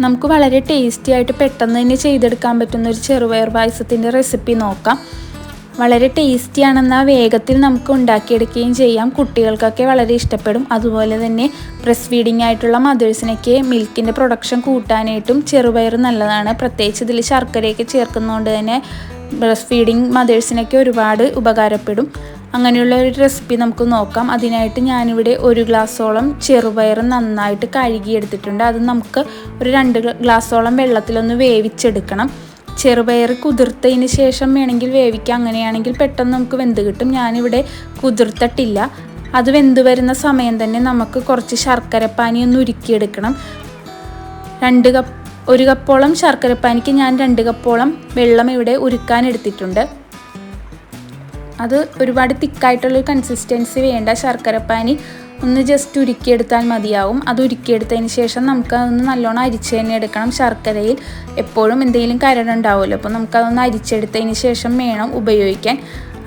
നമുക്ക് വളരെ ടേസ്റ്റി ആയിട്ട് പെട്ടെന്ന് തന്നെ ചെയ്തെടുക്കാൻ പറ്റുന്ന ഒരു ചെറുപയർ പായസത്തിന്റെ റെസിപ്പി നോക്കാം. വളരെ ടേസ്റ്റിയാണെന്നാൽ വേഗത്തിൽ നമുക്ക് ഉണ്ടാക്കിയെടുക്കുകയും ചെയ്യാം. കുട്ടികൾക്കൊക്കെ വളരെ ഇഷ്ടപ്പെടും. അതുപോലെ തന്നെ ബ്രസ്റ്റ് ഫീഡിംഗ് ആയിട്ടുള്ള മദേഴ്സിനൊക്കെ മിൽക്കിന്റെ പ്രൊഡക്ഷൻ കൂട്ടാനായിട്ടും ചെറുപയർ നല്ലതാണ്. പ്രത്യേകിച്ച് ഇതിൽ ശർക്കരയൊക്കെ ചേർക്കുന്നതുകൊണ്ട് തന്നെ ബ്രസ്റ്റ് ഫീഡിങ് മദേഴ്സിനൊക്കെ ഒരുപാട് ഉപകാരപ്പെടും. അങ്ങനെയുള്ള ഒരു റെസിപ്പി നമുക്ക് നോക്കാം. അതിനായിട്ട് ഞാനിവിടെ ഒരു ഗ്ലാസ്സോളം ചെറുപയർ നന്നായിട്ട് കഴുകിയെടുത്തിട്ടുണ്ട്. അത് നമുക്ക് ഒരു രണ്ട് ഗ്ലാസ്സോളം വെള്ളത്തിലൊന്ന് വേവിച്ചെടുക്കണം. ചെറുപയർ കുതിർത്തതിന് ശേഷം വേണമെങ്കിൽ വേവിക്കാം. അങ്ങനെയാണെങ്കിൽ പെട്ടെന്ന് നമുക്ക് വെന്ത് കിട്ടും. ഞാനിവിടെ കുതിർത്തിട്ടില്ല. അത് വെന്ത് വരുന്ന സമയം തന്നെ നമുക്ക് കുറച്ച് ശർക്കരപ്പാനി ഒന്ന് ഉരുക്കിയെടുക്കണം. രണ്ട് കപ്പ് ഒരു കപ്പോളം ശർക്കരപ്പാനിക്ക് ഞാൻ രണ്ട് കപ്പോളം വെള്ളം ഇവിടെ ഉരുക്കാൻ എടുത്തിട്ടുണ്ട്. അത് ഒരുപാട് തിക്കായിട്ടുള്ളൊരു കൺസിസ്റ്റൻസി വേണ്ട. ശർക്കരപ്പാനി ഒന്ന് ജസ്റ്റ് ഉരുക്കിയെടുത്താൽ മതിയാവും. അത് ഉരുക്കിയെടുത്തതിന് ശേഷം നമുക്ക് അതൊന്ന് നല്ലോണം അരിച്ച് തന്നെ എടുക്കണം. ശർക്കരയിൽ എപ്പോഴും എന്തെങ്കിലും കരടുണ്ടാവുമല്ലോ അപ്പോൾ നമുക്കതൊന്ന് അരിച്ചെടുത്തതിന് ശേഷം വേണം ഉപയോഗിക്കാൻ.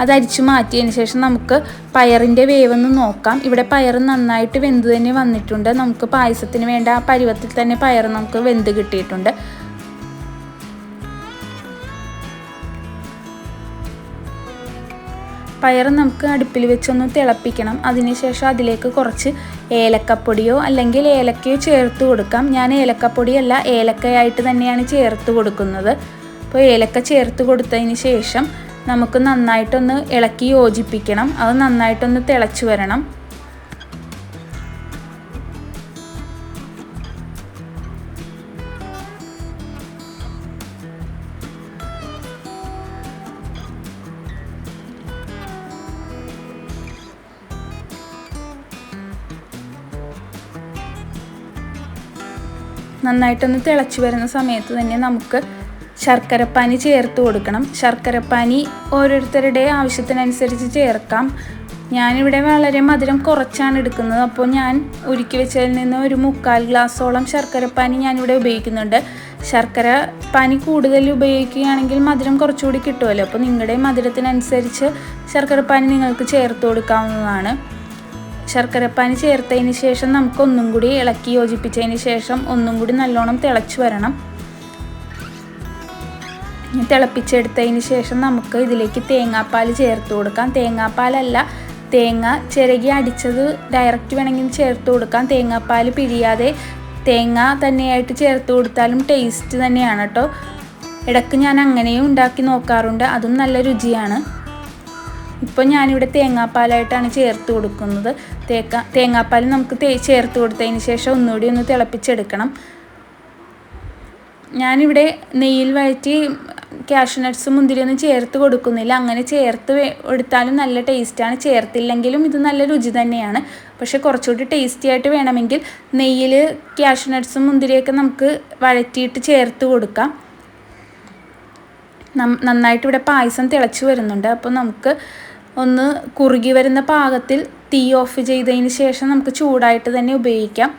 അത് അരിച്ചു മാറ്റിയതിന് ശേഷം നമുക്ക് പയറിന്റെ വേവൊന്ന് നോക്കാം. ഇവിടെ പയർ നന്നായിട്ട് വെന്ത് തന്നെ വന്നിട്ടുണ്ട്. നമുക്ക് പായസത്തിന് വേണ്ട ആ പരുവത്തിൽ തന്നെ പയർ നമുക്ക് വെന്ത് കിട്ടിയിട്ടുണ്ട്. പയർ നമുക്ക് അടുപ്പിൽ വെച്ചൊന്ന് തിളപ്പിക്കണം. അതിനുശേഷം അതിലേക്ക് കുറച്ച് ഏലക്കപ്പൊടിയോ അല്ലെങ്കിൽ ഏലക്കയോ ചേർത്ത് കൊടുക്കാം. ഞാൻ ഏലക്കപ്പൊടിയല്ല ഏലക്കയായിട്ട് തന്നെയാണ് ചേർത്ത് കൊടുക്കുന്നത്. അപ്പോൾ ഏലക്ക ചേർത്ത് കൊടുത്തതിന് ശേഷം നമുക്ക് നന്നായിട്ടൊന്ന് ഇളക്കി യോജിപ്പിക്കണം. അത് നന്നായിട്ടൊന്ന് തിളച്ചു വരണം. നന്നായിട്ടൊന്ന് തിളച്ച് വരുന്ന സമയത്ത് തന്നെ നമുക്ക് ശർക്കരപ്പാനി ചേർത്ത് കൊടുക്കണം. ശർക്കരപ്പാനി ഓരോരുത്തരുടെ ആവശ്യത്തിനനുസരിച്ച് ചേർക്കാം. ഞാനിവിടെ വളരെ മധുരം കുറച്ചാണ് എടുക്കുന്നത്. അപ്പോൾ ഞാൻ ഉരുക്കി വെച്ചതിൽ നിന്ന് ഒരു മുക്കാൽ ഗ്ലാസ്സോളം ശർക്കരപ്പാനി ഞാനിവിടെ ഉപയോഗിക്കുന്നുണ്ട്. ശർക്കര പാനി കൂടുതൽ ഉപയോഗിക്കുകയാണെങ്കിൽ മധുരം കുറച്ചുകൂടി കിട്ടുമല്ലോ. അപ്പോൾ നിങ്ങളുടെ മധുരത്തിനനുസരിച്ച് ശർക്കരപ്പാനി നിങ്ങൾക്ക് ചേർത്ത് കൊടുക്കാവുന്നതാണ്. ശർക്കരപ്പാനി ചേർത്തതിന് ശേഷം നമുക്ക് ഒന്നും കൂടി ഇളക്കി യോജിപ്പിച്ചതിന് ശേഷം ഒന്നും കൂടി നല്ലോണം തിളച്ച് വരണം. തിളപ്പിച്ചെടുത്തതിന് ശേഷം നമുക്ക് ഇതിലേക്ക് തേങ്ങാപ്പാൽ ചേർത്ത് കൊടുക്കാം. തേങ്ങാപ്പാലല്ല തേങ്ങ ചിരകി അടിച്ചത് ഡയറക്റ്റ് വേണമെങ്കിൽ ചേർത്ത് കൊടുക്കാം. തേങ്ങാപ്പാൽ പിഴിയാതെ തേങ്ങ തന്നെയായിട്ട് ചേർത്ത് കൊടുത്താലും ടേസ്റ്റ് തന്നെയാണ് കേട്ടോ ഇടയ്ക്ക് ഞാൻ അങ്ങനെയും ഉണ്ടാക്കി നോക്കാറുണ്ട്. അതും നല്ല രുചിയാണ്. ഇപ്പോൾ ഞാനിവിടെ തേങ്ങാപ്പാലായിട്ടാണ് ചേർത്ത് കൊടുക്കുന്നത്. തേക്ക തേങ്ങാപ്പാൽ നമുക്ക് ചേർത്ത് കൊടുത്തതിന് ശേഷം ഒന്നുകൂടി ഒന്ന് തിളപ്പിച്ചെടുക്കണം. ഞാനിവിടെ നെയ്യിൽ വഴറ്റി ക്യാഷ് നട്ട്സ് മുന്തിരിയൊന്നും ചേർത്ത് കൊടുക്കുന്നില്ല. അങ്ങനെ ചേർത്ത് എടുത്താലും നല്ല ടേസ്റ്റാണ്. ചേർത്തില്ലെങ്കിലും ഇത് നല്ല രുചി തന്നെയാണ്. പക്ഷേ കുറച്ചുകൂടി ടേസ്റ്റി ആയിട്ട് വേണമെങ്കിൽ നെയ്യിൽ ക്യാഷ് നട്ട്സും മുന്തിരിയൊക്കെ നമുക്ക് വഴറ്റിയിട്ട് ചേർത്ത് കൊടുക്കാം. നന്നായിട്ട് ഇവിടെ പായസം തിളച്ച് വരുന്നുണ്ട്. അപ്പോൾ നമുക്ക് ഒന്ന് കുറുകി വരുന്ന പാകത്തിൽ തീ ഓഫ് ചെയ്തതിന് ശേഷം നമുക്ക് ചൂടായിട്ട് തന്നെ ഉപയോഗിക്കാം.